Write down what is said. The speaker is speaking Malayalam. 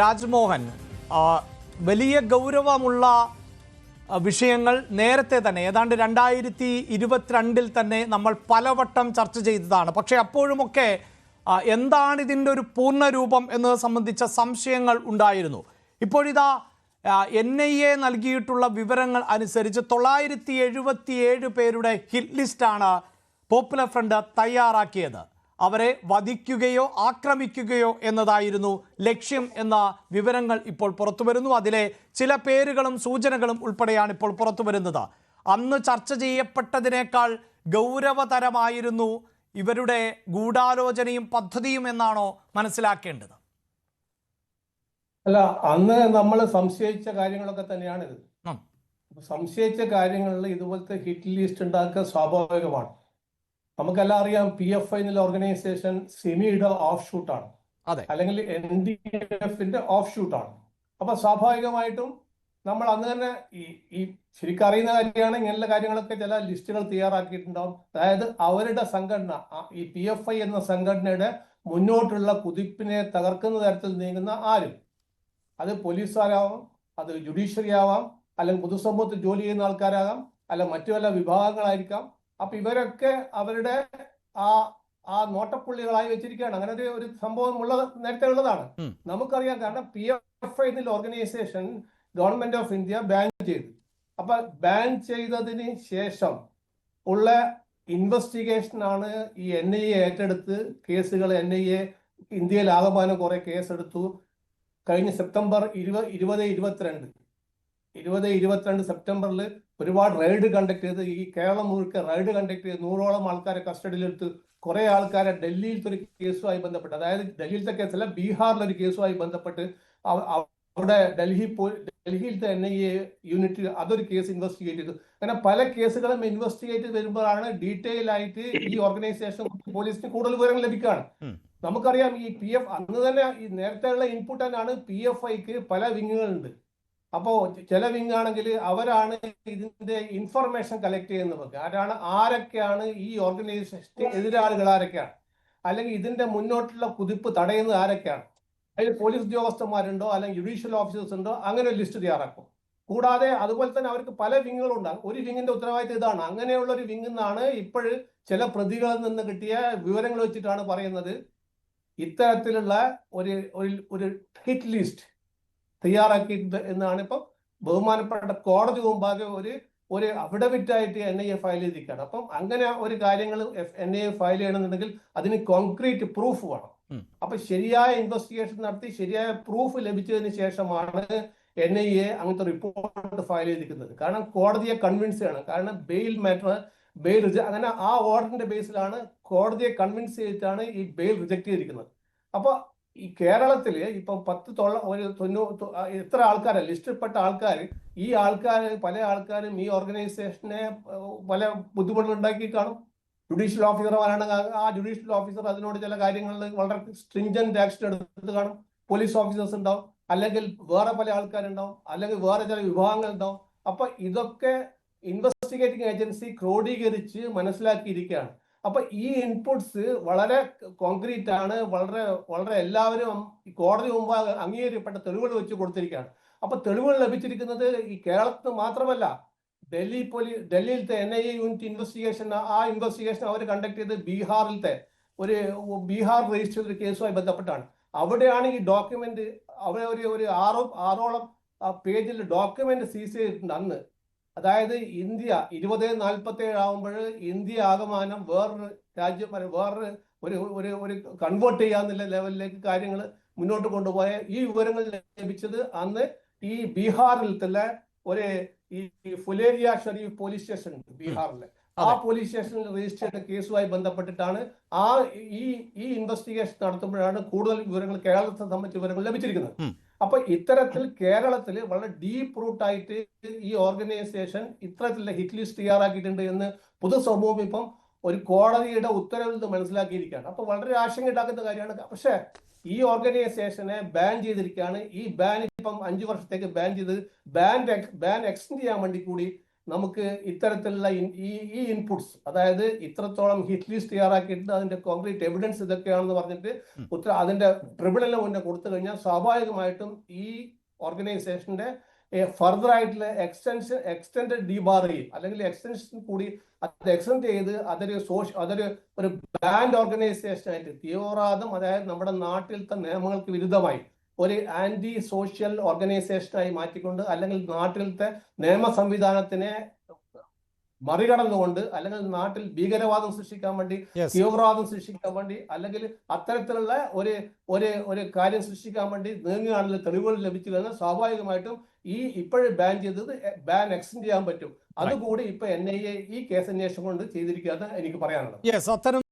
രാജ്മോഹൻ വലിയ ഗൗരവമുള്ള വിഷയങ്ങൾ നേരത്തെ തന്നെ ഏതാണ്ട് രണ്ടായിരത്തി ഇരുപത്തിരണ്ടിൽ തന്നെ നമ്മൾ പലവട്ടം ചർച്ച ചെയ്തതാണ്. പക്ഷേ അപ്പോഴുമൊക്കെ എന്താണ് ഇതിന്റെ ഒരു പൂർണരൂപം എന്നത് സംബന്ധിച്ച സംശയങ്ങൾ ഉണ്ടായിരുന്നു. ഇപ്പോഴിതാ എൻ ഐ എ നൽകിയിട്ടുള്ള വിവരങ്ങൾ അനുസരിച്ച് തൊള്ളായിരത്തി എഴുപത്തിയേഴ് പേരുടെ ഹിറ്റ് ലിസ്റ്റാണ് പോപ്പുലർ ഫ്രണ്ട് തയ്യാറാക്കിയത്. അവരെ വധിക്കുകയോ ആക്രമിക്കുകയോ എന്നതായിരുന്നു ലക്ഷ്യം എന്ന വിവരങ്ങൾ ഇപ്പോൾ പുറത്തു വരുന്നു. അതിലെ ചില പേരുകളും സൂചനകളും ഉൾപ്പെടെയാണ് ഇപ്പോൾ പുറത്തു വരുന്നത്. അന്ന് ചർച്ച ചെയ്യപ്പെട്ടതിനേക്കാൾ ഗൗരവതരമായിരുന്നു ഇവരുടെ ഗൂഢാലോചനയും പദ്ധതിയും എന്നാണോ മനസ്സിലാക്കേണ്ടത്? അല്ല അന്ന് നമ്മൾ സംശയിച്ച കാര്യങ്ങളൊക്കെ തന്നെയാണിത്. സംശയിച്ച കാര്യങ്ങളിൽ ഇതുപോലത്തെ ഹിറ്റ് ലിസ്റ്റ് ഉണ്ടാക്കുക സ്വാഭാവികമാണ്. നമുക്കെല്ലാം അറിയാം പി എഫ് ഐ എന്നുള്ള ഓർഗനൈസേഷൻ സെമിയുടെ ഓഫ് ഷൂട്ടാണ് അതെ. അല്ലെങ്കിൽ എൻ ഡി എഫിന്റെ ഓഫ് ഷൂട്ടാണ് അപ്പൊ സ്വാഭാവികമായിട്ടും നമ്മൾ അന്ന് തന്നെ ഈ ഈ ശരിക്കും അറിയുന്ന കാര്യമാണ് ഇങ്ങനെയുള്ള കാര്യങ്ങളൊക്കെ ചില ലിസ്റ്റുകൾ തയ്യാറാക്കിയിട്ടുണ്ടാവും. അതായത് അവരുടെ സംഘടന ഈ പി എഫ് ഐ എന്ന സംഘടനയുടെ മുന്നോട്ടുള്ള കുതിപ്പിനെ തകർക്കുന്ന തരത്തിൽ നീങ്ങുന്ന ആരും. അത് പോലീസുകാരാവാം അത് ജുഡീഷ്യറി ആവാം അല്ലെങ്കിൽ പൊതുസമൂഹത്തിൽ ജോലി ചെയ്യുന്ന ആൾക്കാരാകാം അല്ലെങ്കിൽ മറ്റു വല്ല വിഭാഗങ്ങളായിരിക്കാം. അപ്പൊ ഇവരൊക്കെ അവരുടെ ആ ആ നോട്ടപ്പുള്ളികളായി വെച്ചിരിക്കുകയാണ്. അങ്ങനെ ഒരു ഒരു സംഭവം ഉള്ള നേരത്തെ ഉള്ളതാണ്. നമുക്കറിയാം കാരണം പി എഫ് ഐ എന്നുള്ള organisation government of India ban ചെയ്തു. അപ്പൊ ബാൻ ചെയ്തതിന് ശേഷം ഉള്ള ഇൻവെസ്റ്റിഗേഷൻ ആണ് ഈ എൻ ഐ എ ഏറ്റെടുത്ത് കേസുകൾ എൻ ഐ എ ഇന്ത്യയിൽ ആകമാനം കുറെ കേസെടുത്തു. കഴിഞ്ഞ സെപ്റ്റംബർ ഇരുപത് ഇരുപത് ഇരുപത്തിരണ്ട്. ഇരുപത് ഇരുപത്തിരണ്ട് സെപ്റ്റംബറിൽ ഒരുപാട് റൈഡ് കണ്ടക്ട് ചെയ്ത് ഈ കേരളം മുഴുക്ക റൈഡ് കണ്ടക്ട് ചെയ്ത് നൂറോളം ആൾക്കാരെ കസ്റ്റഡിയിലെടുത്ത് കുറെ ആൾക്കാരെ ഡൽഹിയിലത്തെ ഒരു കേസുമായി ബന്ധപ്പെട്ട് അതായത് ഡൽഹിയിലത്തെ കേസല്ല ബീഹാറിലെ ഒരു കേസുമായി ബന്ധപ്പെട്ട് അവ- അവിടെ ഡൽഹി ഡൽഹിയിലത്തെ എൻ ഐ എ യൂണിറ്റ് അതൊരു കേസ് ഇൻവെസ്റ്റിഗേറ്റ് ചെയ്തു. അങ്ങനെ പല കേസുകളും ഇൻവെസ്റ്റിഗേറ്റ് വരുമ്പോഴാണ് ഡീറ്റെയിൽ ആയിട്ട് ഈ ഓർഗനൈസേഷൻ പോലീസിന് കൂടുതൽ വിവരങ്ങൾ ലഭിക്കുകയാണ് നമുക്കറിയാം ഈ പി എഫ് അന്ന് തന്നെ ഈ നേരത്തെയുള്ള ഇൻപുട്ട് തന്നെയാണ് പി എഫ് ഐക്ക് പല വിങ്ങുകളുണ്ട്. അപ്പോ ചില വിങ് ആണെങ്കിൽ അവരാണ് ഇതിന്റെ ഇൻഫർമേഷൻ കളക്ട് ചെയ്യുന്നവർക്ക്. ആരാണ് ആരൊക്കെയാണ് ഈ ഓർഗനൈസേഷൻ എതിരാളികൾ ആരൊക്കെയാണ്? അല്ലെങ്കിൽ ഇതിന്റെ മുന്നോട്ടുള്ള കുതിപ്പ് തടയുന്നത് ആരൊക്കെയാണ്? അതിൽ പോലീസ് ഉദ്യോഗസ്ഥന്മാരുണ്ടോ? അല്ലെങ്കിൽ ജുഡീഷ്യൽ ഓഫീസേഴ്സ് ഉണ്ടോ? അങ്ങനെ ഒരു ലിസ്റ്റ് തയ്യാറാക്കും. കൂടാതെ അതുപോലെ തന്നെ അവർക്ക് പല വിങ്ങുകളുണ്ടാകും. ഒരു വിങ്ങിന്റെ ഉത്തരവാദിത്തം ഇതാണ്. അങ്ങനെയുള്ള ഒരു വിങ്ങിൽ നിന്നാണ് ഇപ്പോൾ ചില പ്രതികളിൽ നിന്ന് കിട്ടിയ വിവരങ്ങൾ വെച്ചിട്ടാണ് പറയുന്നത്. ഇത്തരത്തിലുള്ള ഒരു- ഒരു ഹിറ്റ് ലിസ്റ്റ് തയ്യാറാക്കിയിട്ടുണ്ട് എന്നാണ് ഇപ്പം ബഹുമാനപ്പെട്ട കോടതി മുമ്പാകെ ഒരു ഒരു അഫിഡവിറ്റ് ആയിട്ട് എൻ ഐ എ ഫയൽ ചെയ്തിരിക്കുകയാണ്. അപ്പം അങ്ങനെ ഒരു കാര്യങ്ങൾ എൻ ഐ എ ഫയൽ ചെയ്യണമെന്നുണ്ടെങ്കിൽ അതിന് കോൺക്രീറ്റ് പ്രൂഫ് വേണം. അപ്പൊ ശരിയായ ഇൻവെസ്റ്റിഗേഷൻ നടത്തി ശരിയായ പ്രൂഫ് ലഭിച്ചതിന് ശേഷമാണ് എൻ ഐ എ അങ്ങനത്തെ റിപ്പോർട്ട് ഫയൽ ചെയ്തിരിക്കുന്നത്. കാരണം കോടതിയെ കൺവിൻസ് ചെയ്യണം. കാരണം ബെയിൽ മാറ്റർ ബെയിൽ അങ്ങനെ ആ ഓർഡറിന്റെ ബേസിലാണ് കോടതിയെ കൺവിൻസ് ചെയ്തിട്ടാണ് ഈ ബെയിൽ റിജക്ട് ചെയ്തിരിക്കുന്നത്. അപ്പൊ ഈ കേരളത്തിൽ ഇപ്പം പത്ത് തൊള്ള ഒരു തൊണ്ണൂറ് തൊ- ആ, എത്ര ആൾക്കാരാണ് ലിസ്റ്റിൽപ്പെട്ട ആൾക്കാർ ഈ ആൾക്കാർ പല ആൾക്കാരും ഈ ഓർഗനൈസേഷനെ പല ബുദ്ധിമുട്ടുകൾ ഉണ്ടാക്കി കാണും. ജുഡീഷ്യൽ ഓഫീസർമാരാണ് ആ ജുഡീഷ്യൽ ഓഫീസർ അതിനോട് ചില കാര്യങ്ങളിൽ വളരെ സ്ട്രിഞ്ചന്റ് ആക്ഷൻ എടുത്ത് കാണും. പോലീസ് ഓഫീസേഴ്സ് ഉണ്ടാവും അല്ലെങ്കിൽ വേറെ പല ആൾക്കാരുണ്ടാവും അല്ലെങ്കിൽ വേറെ ചില വിഭാഗങ്ങൾ ഉണ്ടാവും. അപ്പൊ ഇതൊക്കെ ഇൻവെസ്റ്റിഗേറ്റിംഗ് ഏജൻസി ക്രോഡീകരിച്ച് മനസ്സിലാക്കിയിരിക്കുകയാണ്. അപ്പൊ ഈ ഇൻപുട്സ് വളരെ കോൺക്രീറ്റ് ആണ് വളരെ വളരെ എല്ലാവരും കോടതി മുമ്പ് അംഗീകരിക്കപ്പെട്ട തെളിവുകൾ വെച്ച് കൊടുത്തിരിക്കുകയാണ്. അപ്പൊ തെളിവുകൾ ലഭിച്ചിരിക്കുന്നത് ഈ കേരളത്തിൽ മാത്രമല്ല Delhi police ഡൽഹിയിലത്തെ N I A unit investigation ആ ഇൻവെസ്റ്റിഗേഷൻ അവർ കണ്ടക്ട് ചെയ്ത് ബീഹാറിലത്തെ ഒരു ബീഹാർ രജിസ്റ്റർ ചെയ്ത കേസുമായി ബന്ധപ്പെട്ടാണ്. അവിടെയാണ് ഈ ഡോക്യുമെന്റ് അവിടെ ഒരു ഒരു ആറോ ആറോളം പേജിൽ ഡോക്യുമെന്റ് സീസ് ചെയ്തിട്ടുണ്ട് അന്ന്. അതായത് ഇന്ത്യ ഇരുപത് നാൽപ്പത്തി ഏഴ് ആകുമ്പോൾ ഇന്ത്യ ആകമാനം വേറൊരു രാജ്യം വേറൊരു ഒരു ഒരു ഒരു കൺവേർട്ട് ചെയ്യാന്നുള്ള ലെവലിലേക്ക് കാര്യങ്ങൾ മുന്നോട്ട് കൊണ്ടുപോയ ഈ വിവരങ്ങൾ ലഭിച്ചത് അന്ന് ഈ ബീഹാറിൽ തന്നെ ഒരു ഈ ഫുലേരിയ ഷെരീഫ് പോലീസ് സ്റ്റേഷൻ ഉണ്ട് ബീഹാറിലെ. ആ പോലീസ് സ്റ്റേഷനിൽ രജിസ്റ്റർ ചെയ്ത കേസുമായി ബന്ധപ്പെട്ടിട്ടാണ് ആ ഈ ഈ ഇൻവെസ്റ്റിഗേഷൻ നടത്തുമ്പോഴാണ് കൂടുതൽ വിവരങ്ങൾ കേരളത്തെ സംബന്ധിച്ച വിവരങ്ങൾ ലഭിച്ചിരിക്കുന്നത്. അപ്പൊ ഇത്തരത്തിൽ കേരളത്തിൽ വളരെ ഡീപ്പ് റൂട്ട് ആയിട്ട് ഈ ഓർഗനൈസേഷൻ ഇത്തരത്തിലുള്ള ഹിറ്റ് ലിസ്റ്റ് തയ്യാറാക്കിയിട്ടുണ്ട് എന്ന് പൊതുസമൂഹം ഇപ്പം ഒരു കോടതിയുടെ ഉത്തരവിൽ നിന്ന് മനസ്സിലാക്കിയിരിക്കുകയാണ്. അപ്പൊ വളരെ ആശങ്ക ഉണ്ടാക്കുന്ന കാര്യമാണ്. പക്ഷേ ഈ ഓർഗനൈസേഷനെ ബാൻ ചെയ്തിരിക്കുകയാണ്. ഈ ബാൻ ഇപ്പം അഞ്ചു വർഷത്തേക്ക് ബാൻ ചെയ്ത് ബാൻ ബാൻ എക്സ്റ്റെൻഡ് ചെയ്യാൻ വേണ്ടി കൂടി നമുക്ക് ഇത്തരത്തിലുള്ള ഈ ഈ ഇൻപുട്സ് അതായത് ഇത്രത്തോളം ഹിറ്റ് ലിസ്റ്റ് തയ്യാറാക്കിയിട്ട് അതിന്റെ കോൺക്രീറ്റ് എവിഡൻസ് ഇതൊക്കെയാണെന്ന് പറഞ്ഞിട്ട് ഉത്തര അതിന്റെ ട്രിബ്യൂണലിന് മുന്നേ കൊടുത്തു കഴിഞ്ഞാൽ സ്വാഭാവികമായിട്ടും ഈ ഓർഗനൈസേഷന്റെ ഫർദർ ആയിട്ടുള്ള എക്സ്റ്റൻഷൻ എക്സ്റ്റൻഡ് ഡിബാർ ചെയ്യും അല്ലെങ്കിൽ എക്സ്റ്റൻഷൻ കൂടി അത് എക്സ്റ്റെൻഡ് ചെയ്ത് അതൊരു സോഷ്യ അതൊരു ഒരു ബാൻഡ് ഓർഗനൈസേഷൻ ആയിട്ട് തീവ്രവാദം അതായത് നമ്മുടെ നാട്ടിലത്തെ നിയമങ്ങൾക്ക് വിരുദ്ധമായി ഒരു ആന്റി സോഷ്യൽ ഓർഗനൈസേഷനായി മാറ്റിക്കൊണ്ട് അല്ലെങ്കിൽ നാട്ടിലത്തെ നിയമ സംവിധാനത്തിനെ മറികടന്നുകൊണ്ട് അല്ലെങ്കിൽ നാട്ടിൽ ഭീകരവാദം സൃഷ്ടിക്കാൻ വേണ്ടി തീവ്രവാദം സൃഷ്ടിക്കാൻ വേണ്ടി അല്ലെങ്കിൽ അത്തരത്തിലുള്ള ഒരു ഒരു ഒരു കാര്യം സൃഷ്ടിക്കാൻ വേണ്ടി നീങ്ങുകയാണെങ്കിൽ തെളിവുകൾ ലഭിച്ചു കഴിഞ്ഞാൽ സ്വാഭാവികമായിട്ടും ഈ ഇപ്പോഴും ബാൻ ചെയ്തത് ബാൻ എക്സ്റ്റെൻഡ് ചെയ്യാൻ പറ്റും. അതുകൂടി ഇപ്പൊ എൻ ഐ എ ഈ കേസ് അന്വേഷണം കൊണ്ട് ചെയ്തിരിക്കുകയെന്ന് എനിക്ക് പറയാനുള്ളത്.